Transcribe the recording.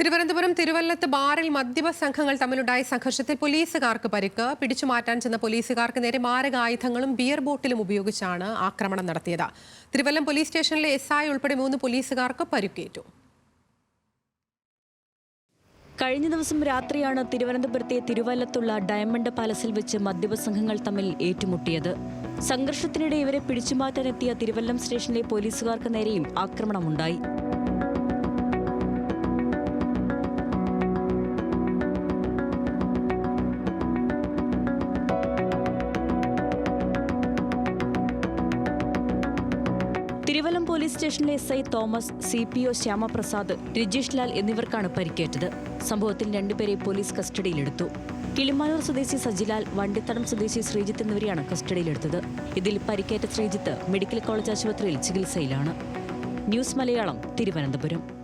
തിരുവനന്തപുരം തിരുവല്ലത്ത് ബാറിൽ മദ്യപ സംഘങ്ങൾ തമ്മിലുണ്ടായ സംഘർഷത്തിൽ പോലീസുകാർക്ക് പരിക്ക്. പിടിച്ചുമാറ്റാൻ ചെന്ന പോലീസുകാർക്ക് നേരെ മാരകായുധങ്ങളും ബിയർ ബോട്ടിലും ഉപയോഗിച്ചാണ് ആക്രമണം നടത്തിയത്. തിരുവല്ലം പോലീസ് സ്റ്റേഷനിലെ എസ് ഐ ഉൾപ്പെടെ മൂന്ന് പോലീസുകാർക്ക് പരിക്കേറ്റു. കഴിഞ്ഞ ദിവസം രാത്രിയാണ് തിരുവനന്തപുരത്തെ തിരുവല്ലത്തുള്ള ഡയമണ്ട് പാലസിൽ വെച്ച് മദ്യപ സംഘങ്ങൾ തമ്മിൽ ഏറ്റുമുട്ടിയത്. സംഘർഷത്തിനിടെ ഇവരെ പിടിച്ചുമാറ്റാനെത്തിയ തിരുവല്ലം സ്റ്റേഷനിലെ പോലീസുകാർക്ക് നേരെയും ആക്രമണമുണ്ടായി. തിരുവല്ലം പോലീസ് സ്റ്റേഷനിലെ S I Thomas C P O Shyamaprasad Rajeesh Lal എന്നിവർക്കാണ് പരിക്കേറ്റത്. സംഭവത്തിൽ രണ്ടുപേരെ പോലീസ് കസ്റ്റഡിയിലെടുത്തു. കിളിമാനൂർ സ്വദേശി സജിലാൽ വണ്ടിത്തടം സ്വദേശി ശ്രീജിത്ത് എന്നിവരെയാണ് കസ്റ്റഡിയിലെടുത്തത്. ഇതിൽ പരിക്കേറ്റ ശ്രീജിത്ത് മെഡിക്കൽ കോളേജ് ആശുപത്രിയിൽ ചികിത്സയിലാണ്. ന്യൂസ് മലയാളം തിരുവനന്തപുരം.